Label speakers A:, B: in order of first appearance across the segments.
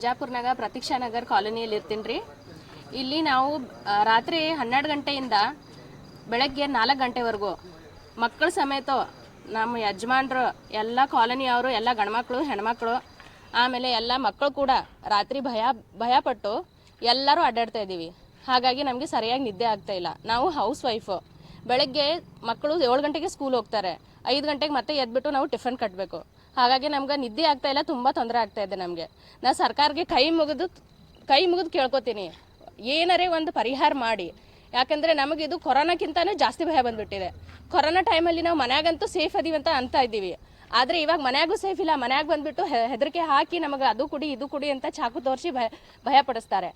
A: ಬಿಜಾಪುರ್ನಾಗ ಪ್ರತೀಕ್ಷಾ ನಗರ್ ಕಾಲೋನಿಯಲ್ಲಿ ಇರ್ತೀನಿ ರೀ ಇಲ್ಲಿ ನಾವು ರಾತ್ರಿ ಹನ್ನೆರಡು ಗಂಟೆಯಿಂದ ಬೆಳಗ್ಗೆ ನಾಲ್ಕು ಗಂಟೆವರೆಗೂ ಮಕ್ಕಳ ಸಮೇತ ನಮ್ಮ ಯಜಮಾನ್ರು, ಎಲ್ಲ ಕಾಲೋನಿಯವರು ಎಲ್ಲ ಗಂಡ್ಮಕ್ಳು, ಹೆಣ್ಮಕ್ಳು, ಆಮೇಲೆ ಎಲ್ಲ ಮಕ್ಕಳು ಕೂಡ ರಾತ್ರಿ ಭಯ, ಭಯಪಟ್ಟು ಎಲ್ಲರೂ ಅಡ್ಡಾಡ್ತಾ ಇದ್ದೀವಿ. ಹಾಗಾಗಿ ನಮಗೆ ಸರಿಯಾಗಿ ನಿದ್ದೆ ಆಗ್ತಾ ಇಲ್ಲ. ನಾವು ಹೌಸ್ ವೈಫು. ಬೆಳಗ್ಗೆ ಮಕ್ಕಳು ಏಳು ಗಂಟೆಗೆ ಸ್ಕೂಲ್ ಹೋಗ್ತಾರೆ. ಐದು ಗಂಟೆಗೆ ಮತ್ತೆ ಎದ್ಬಿಟ್ಟು ನಾವು ಟಿಫನ್ ಕಟ್ಟಬೇಕು ಹಾಗಾಗಿ ನಮ್ಗೆ ನಿದ್ದೆ ಆಗ್ತಾ ಇಲ್ಲ, ತುಂಬ ತೊಂದರೆ ಆಗ್ತಾ ಇದೆ ನಮಗೆ. ನಾ ಸರ್ಕಾರಕ್ಕೆ ಕೈ ಮುಗಿದು ಕೈ ಮುಗಿದು ಕೇಳ್ಕೊತೀನಿ. ಏನರೇ ಒಂದು ಪರಿಹಾರ ಮಾಡಿ. ಯಾಕಂದರೆ ನಮಗೆ ಇದು ಕೊರೋನಾಕ್ಕಿಂತನೂ ಜಾಸ್ತಿ ಭಯ ಬಂದ್ಬಿಟ್ಟಿದೆ. ಕೊರೋನಾ ಟೈಮಲ್ಲಿ ನಾವು ಮನ್ಯಾಗಂತೂ ಸೇಫ್ ಅದೀವಿ ಅಂತ ಅಂತ ಇದ್ದೀವಿ. ಆದರೆ ಇವಾಗ ಮನ್ಯಾಗೂ ಸೇಫ್ ಇಲ್ಲ, ಮನ್ಯಾಗ ಬಂದ್ಬಿಟ್ಟು ಹೆದರಿಕೆ ಹಾಕಿ ನಮಗೆ ಅದು ಕುಡಿ, ಇದು ಕುಡಿ ಅಂತ ಚಾಕು ತೋರಿಸಿ ಭಯ ಭಯ ಪಡಿಸ್ತಾರೆ.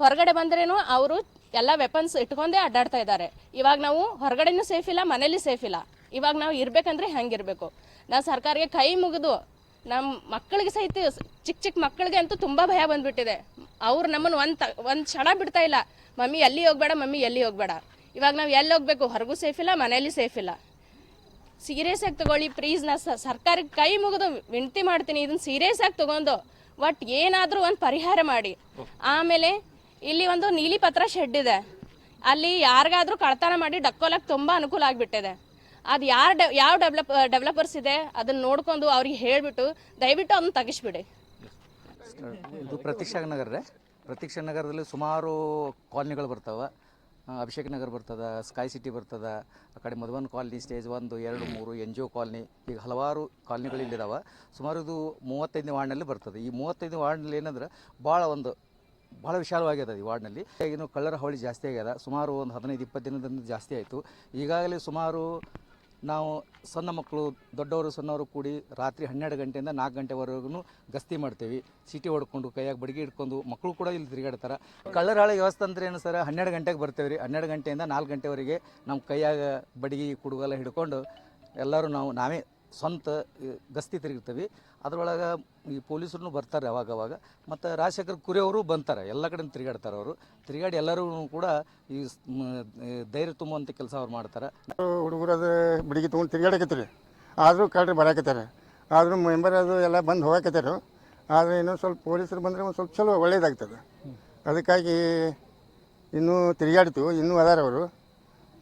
A: ಹೊರಗಡೆ ಬಂದ್ರೇನು ಅವರು ಎಲ್ಲ ವೆಪನ್ಸ್ ಇಟ್ಕೊಂಡೇ ಅಡ್ಡಾಡ್ತಾ ಇದ್ದಾರೆ. ಇವಾಗ ನಾವು ಹೊರಗಡೆನೂ ಸೇಫ್ ಇಲ್ಲ, ಮನೇಲಿ ಸೇಫ್ ಇಲ್ಲ. ಇವಾಗ ನಾವು ಇರಬೇಕಂದ್ರೆ ಹೆಂಗಿರಬೇಕು ನಾವು ಸರ್ಕಾರಕ್ಕೆ ಕೈ ಮುಗಿದು ನಮ್ಮ ಮಕ್ಕಳಿಗೆ ಸಹಿತ ಚಿಕ್ಕ ಚಿಕ್ಕ ಮಕ್ಕಳಿಗೆ ಅಂತೂ ತುಂಬ ಭಯ ಬಂದ್ಬಿಟ್ಟಿದೆ. ಅವ್ರು ನಮ್ಮನ್ನು ಒಂದು ತ, ಒಂದು ಕ್ಷಣ ಬಿಡ್ತಾ ಇಲ್ಲ. ಮಮ್ಮಿ ಎಲ್ಲಿ ಹೋಗ್ಬೇಡ, ಮಮ್ಮಿ ಎಲ್ಲಿ ಹೋಗ್ಬೇಡ. ಇವಾಗ ನಾವು ಎಲ್ಲಿ ಹೋಗ್ಬೇಕು? ಹೊರಗೂ ಸೇಫ್ ಇಲ್ಲ ಮನೇಲಿ ಸೇಫ್ ಇಲ್ಲ. ಸೀರಿಯಸ್ ಆಗಿ ತಗೊಳ್ಳಿ ಪ್ಲೀಸ್ ನಾ ಸರ್ಕಾರಕ್ಕೆ ಕೈ ಮುಗಿದು ವಿನಂತಿ ಮಾಡ್ತೀನಿ. ಇದನ್ನ ಸೀರಿಯಸ್ ಆಗಿ ತಗೊಂಡು ಒಟ್ ಏನಾದರೂ ಒಂದು ಪರಿಹಾರ ಮಾಡಿ. ಆಮೇಲೆ ಇಲ್ಲಿ ಒಂದು ನೀಲಿ ಪತ್ರ ಶೆಡ್ ಇದೆ. ಅಲ್ಲಿ ಯಾರಿಗಾದರೂ ಕಳ್ತನ ಮಾಡಿ ಡಕ್ಕೋಲಕ್ಕೆ ತುಂಬ ಅನುಕೂಲ ಆಗಿಬಿಟ್ಟಿದೆ. ಅದು ಯಾರು ಡೆ ಯಾವ ಡೆವಲಪ್ ಡೆವಲಪರ್ಸ್ ಇದೆ ಅದನ್ನ ನೋಡ್ಕೊಂಡು ಅವ್ರಿಗೆ ಹೇಳಿಬಿಟ್ಟು ದಯವಿಟ್ಟು ಅದನ್ನ ತೆಗಿಸ್ಬಿಡಿ.
B: ಇದು ಪ್ರತೀಕ್ಷಾ ನಗರ ಪ್ರತೀಕ್ಷಾ ನಗರದಲ್ಲಿ ಸುಮಾರು ಕಾಲನಿಗಳು ಬರ್ತವೆ. ಅಭಿಷೇಕ್ ನಗರ್ ಬರ್ತದೆ ಸ್ಕೈ ಸಿಟಿ ಬರ್ತದೆ, ಆ ಕಡೆ ಮಧುವನ್ ಕಾಲನಿ ಸ್ಟೇಜ್ ಒಂದು, ಎರಡು, ಮೂರು ಎನ್ ಜಿ ಒ ಕಾಲನಿ ಈಗ ಹಲವಾರು ಕಾಲನಿಗಳು ಇಲ್ಲಿದಾವೆ. ಸುಮಾರು ಇದು ಮೂವತ್ತೈದನೇ ವಾರ್ಡ್ನಲ್ಲಿ ಬರ್ತದೆ. ಈ ಮೂವತ್ತೈದನೇ ವಾರ್ಡ್ನಲ್ಲಿ ಏನಂದ್ರೆ ಭಾಳ ಒಂದು ಭಾಳ ವಿಶಾಲವಾಗಿದೆ ಈ ವಾರ್ಡ್ನಲ್ಲಿ. ಏನು ಕಳ್ಳರ ಹಾವಳಿ ಜಾಸ್ತಿ ಆಗ್ಯದ. ಸುಮಾರು ಒಂದು ಹದಿನೈದು, ಇಪ್ಪತ್ತು ದಿನದಿಂದ ಜಾಸ್ತಿ ಆಯಿತು. ಈಗಾಗಲೇ ಸುಮಾರು ನಾವು ಸಣ್ಣ ಮಕ್ಕಳು, ದೊಡ್ಡವರು, ಸಣ್ಣವರು ಕೂಡಿ ರಾತ್ರಿ ಹನ್ನೆರಡು ಗಂಟೆಯಿಂದ ನಾಲ್ಕು ಗಂಟೆವರೆಗೂ ಗಸ್ತಿ ಮಾಡ್ತೇವೆ. ಚೀಟಿ ಹೊಡ್ಕೊಂಡು, ಕೈಯಾಗ ಬಡಿಗೆ ಇಟ್ಕೊಂಡು ಮಕ್ಕಳು ಕೂಡ ಇಲ್ಲಿ ತಿರುಗಾಡ್ತಾರೆ. ಕಳ್ಳರಾಳಿ ವ್ಯವಸ್ಥೆ ಅಂದ್ರೆ ಏನು ಸರ್? ಹನ್ನೆರಡು ಗಂಟೆಗೆ ಬರ್ತೇವೆ ರೀ. ಹನ್ನೆರಡು ಗಂಟೆಯಿಂದ ನಾಲ್ಕು ಗಂಟೆವರೆಗೆ ನಮ್ಮ ಕೈಯಾಗ ಬಡಿಗೆ ಕುಡುಗೆಲ್ಲ ಹಿಡ್ಕೊಂಡು ಎಲ್ಲರೂ ನಾವು ನಾವೇ ಸ್ವಂತ ಗಸ್ತಿ ತಿರುಗಿರ್ತೀವಿ. ಅದರೊಳಗೆ ಈ ಪೊಲೀಸರು ಬರ್ತಾರೆ ಅವಾಗ ಅವಾಗ ಮತ್ತು ರಾಜಶೇಖರ್ ಕುರಿಯವರು ಬಂತಾರೆ. ಎಲ್ಲ ಕಡೆ ತಿರುಗಾಡ್ತಾರೆ ಅವರು. ತಿರುಗಾಡಿ ಎಲ್ಲರೂ ಕೂಡ ಈ ಧೈರ್ಯ ತುಂಬುವಂಥ ಕೆಲಸ ಅವ್ರು ಮಾಡ್ತಾರೆ.
C: ಹುಡುಗರು ಅದು ಬಿಡಿಗೆ ತೊಗೊಂಡು ತಿರುಗಾಡಕತ್ತೀರಿ. ಆದರೂ ಕಳ್ರಿ ಬರಾಕತ್ತಾರೆ. ಆದರೂ ಮೆಂಬರ್ ಅದು ಎಲ್ಲ ಬಂದು ಹೋಗಾಕತ್ತಾರು. ಆದರೆ ಇನ್ನೊಂದು ಸ್ವಲ್ಪ ಪೊಲೀಸರು ಬಂದರೆ ಒಂದು ಸ್ವಲ್ಪ ಚಲೋ ಒಳ್ಳೇದಾಗ್ತದೆ. ಅದಕ್ಕಾಗಿ ಇನ್ನೂ ತಿರುಗಾಡ್ತೀವಿ. ಇನ್ನೂ ಅದಾರವರು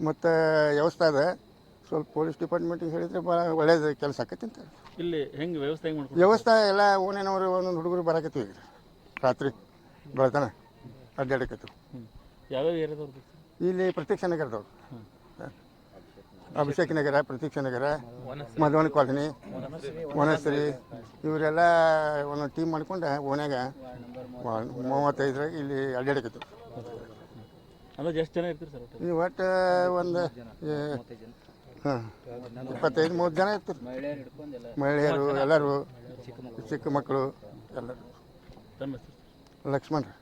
C: ಮತ್ತು ವ್ಯವಸ್ಥೆ ಅದ. ಸ್ವಲ್ಪ ಪೊಲೀಸ್ ಡಿಪಾರ್ಟ್ಮೆಂಟಿಗೆ ಹೇಳಿದ್ರೆ ಭಾಳ ಒಳ್ಳೇದು ಕೆಲಸ ಆಕೈತಿ ಅಂತ.
D: ಇಲ್ಲಿ ಹೆಂಗೆ ವ್ಯವಸ್ಥೆ ಹೆಂಗೆ ಮಾಡ್ಕೊಂಡು
C: ವ್ಯವಸ್ಥೆ ಎಲ್ಲ ಓನೇನವರು ಒಂದೊಂದು ಹುಡುಗರು ಬರಾಕತ್ತೀವಿ ಈಗ. ರಾತ್ರಿ ಬೆಳತನ ಅಡ್ಡಾಡಕತ್ತು
D: ಯಾವ್ಯಾವ ಏರಿಯಾದವ್ರು
C: ಇಲ್ಲಿ ಪ್ರತ್ಯಕ್ಷ ನಗರದವ್ರು. ಅಭಿಷೇಕ್ ನಗರ ಪ್ರತ್ಯಕ್ಷ ನಗರ ಮಧುವನ ಕಾಲನಿ ವನಶ್ರೀ. ಇವರೆಲ್ಲ ಒಂದೊಂದು ಟೀಮ್ ಮಾಡ್ಕೊಂಡು ಓನ್ಯಾಗ ಮೂವತ್ತೈದರಾಗ ಇಲ್ಲಿ ಅಡ್ಡಾಡಕತ್ತು
D: ಅಂದ್ರೆ ಎಷ್ಟು ಜನ ಇರ್ತೀರಿ ಸರ್
C: ಈ ಒಟ್ಟು ಒಂದು ಹಾಂ. ಇಪ್ಪತ್ತೈದು ಮೂವತ್ತು ಜನ ಇರ್ತಾರೆ. ಮಹಿಳೆಯರು ಎಲ್ಲರೂ ಚಿಕ್ಕ ಮಕ್ಕಳು ಎಲ್ಲರೂ. ಲಕ್ಷ್ಮಣ್ ರೀ.